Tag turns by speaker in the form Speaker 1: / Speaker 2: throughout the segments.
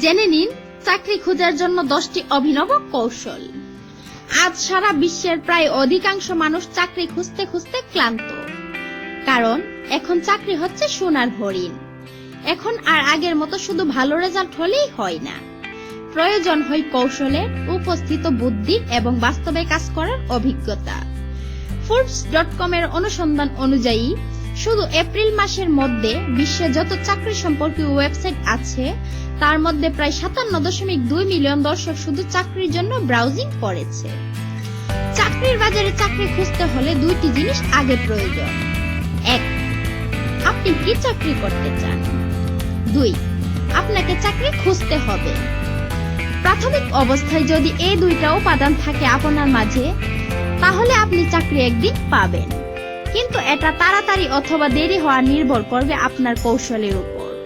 Speaker 1: জেনে নিন, চাকরি খোঁজার জন্য দশটি অভিনব কৌশল। আজ সারা বিশ্বের প্রায় অধিকাংশ মানুষ চাকরি খুঁজতে খুঁজতে ক্লান্ত। কারণ, এখন চাকরি হচ্ছে সোনার হরিণ। এখন আর আগের মতো শুধু ভালো রেজাল্ট হলেই হয় না। প্রয়োজন হয় কৌশলের উপস্থিত বুদ্ধি এবং বাস্তবে কাজ করার অভিজ্ঞতা। ফুডস ডট কম এর অনুসন্ধান অনুযায়ী, শুধু এপ্রিল মাসের মধ্যে বিশ্বে যত চাকরি সম্পর্কীয় ওয়েবসাইট আছে, তার মধ্যে প্রায় সাতান্ন দশমিক দুই মিলিয়ন দর্শক শুধু চাকরির জন্য ব্রাউজিং করেছে। চাকরির বাজারে চাকরি খুঁজতে হলে দুইটি জিনিস আগে প্রয়োজন। এক, আপনি কি চাকরি করতে চান? দুই, আপনাকে চাকরি খুঁজতে হবে। প্রাথমিক অবস্থায় যদি এই দুইটা উপাদান থাকে আপনার মাঝে তাহলে আপনি চাকরি একদিন পাবেন। কিন্তু এটা তাড়াতাড়ি অথবা দেরি হওয়া নির্ভর করবে আপনার কৌশলের উপর।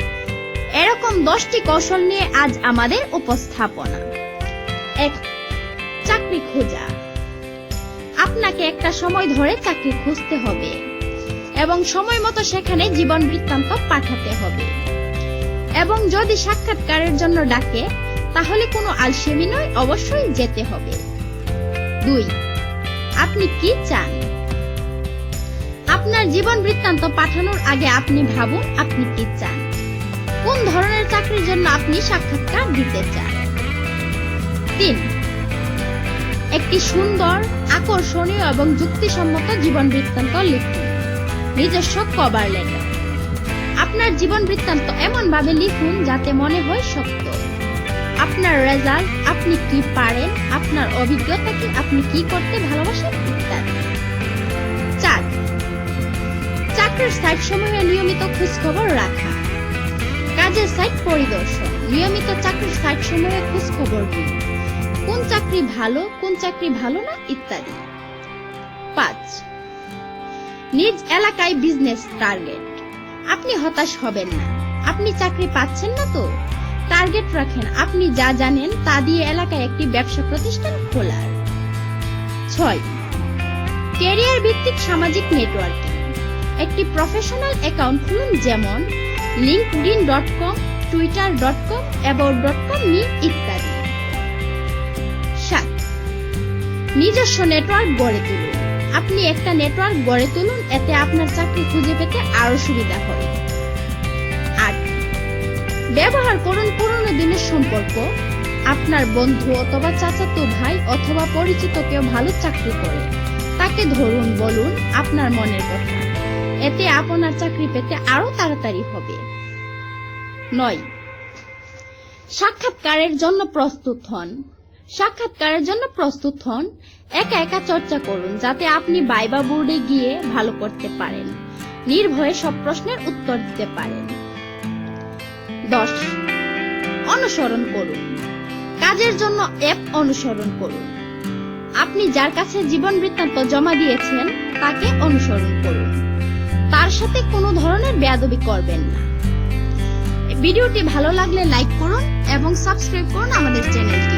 Speaker 1: এরকম দশটি কৌশল নিয়ে আজ আমাদের উপস্থাপনা। এক, চাকরি খোঁজা। আপনাকে একটা সময় ধরে চাকরি খুঁজতে হবে এবং সময় মতো সেখানে জীবন বৃত্তান্ত পাঠাতে হবে। এবং যদি সাক্ষাৎকারের জন্য ডাকে, তাহলে কোনো আলসেমি নয়, অবশ্যই যেতে হবে। দুই আপনি কি চান? আপনার জীবন বৃত্তান্ত পাঠানোর আগে আপনি ভাবুন আপনি কি চান? কোন ধরনের চাকরির জন্য আপনি সাক্ষাৎকার দিতে চান? তিন, একটি সুন্দর, আকর্ষণীয় এবং যুক্তিসম্মত জীবন বৃত্তান্ত লিখুন। নিজস্ব কভার লেটার আপনার জীবন বৃত্তান্ত এমন ভাবে লিখুন যাতে মনে হয় সত্য। আপনার রেজাল্ট আপনি কি পারেন? আপনার অভিজ্ঞতা কি? আপনি কি করতে ভালোবাসেন? ইত্যাদি। চার। চাকরির সাইট সমূহে নিয়মিত খোঁজখবর রাখা। কাজের সাইট পরিদর্শন। নিয়মিত চাকরির সাইট সমূহে খোঁজখবর দিন কোন চাকরি ভালো, কোন চাকরি ভালো না, ইত্যাদি। পাঁচ। নিজ এলাকায় বিজনেস টার্গেট আপনি হতাশ হবেন না। আপনি চাকরি পাচ্ছেন না তো? টার্গেট রাখেন। আপনি যা জানেন তা দিয়ে এলাকায় একটি ব্যবসা প্রতিষ্ঠান খোলার। ছয় ক্যারিয়ার ভিত্তিক সামাজিক নেটওয়ার্কিং একটি প্রফেশনাল অ্যাকাউন্ট খুলুন যেমন LinkedIn dot com Twitter dot com about dot com me ইত্যাদি। সাত, নিজস্ব নেটওয়ার্ক গড়ে তুলুন। আপনি একটা নেটওয়ার্ক গড়ে তুলুন, এতে আপনার চাকরি খুঁজে পেতে আরও সুবিধা হয় ব্যবহার করুন পুরনো দিনের সম্পর্ক। আপনার বন্ধু অথবা চাচাতো ভাই অথবা পরিচিত কেউ ভালো চাকরি করে, তাকে ধরুন, বলুন আপনার মনের কথা। এতে আপনার চাকরি পেতে আরও তাড়াতাড়ি হবে। নয়। সাক্ষাৎকারের জন্য প্রস্তুত হন। সাক্ষাৎকারের জন্য প্রস্তুত হন। একা একা চর্চা করুন, যাতে আপনি বাইবা বোর্ডে গিয়ে ভালো করতে পারেন। নির্ভয়ে সব প্রশ্নের উত্তর দিতে পারেন। দশ। অনুসরণ করুন। কাজের জন্য অ্যাপ অনুসরণ করুন। আপনি যার কাছে জীবন বৃত্তান্ত জমা দিয়েছেন, তাকে অনুসরণ করুন। তার সাথে কোনো ধরনের বেয়াদবি করবেন না। ভিডিওটি ভালো লাগলে লাইক করুন এবং সাবস্ক্রাইব করুন আমাদের চ্যানেলটি।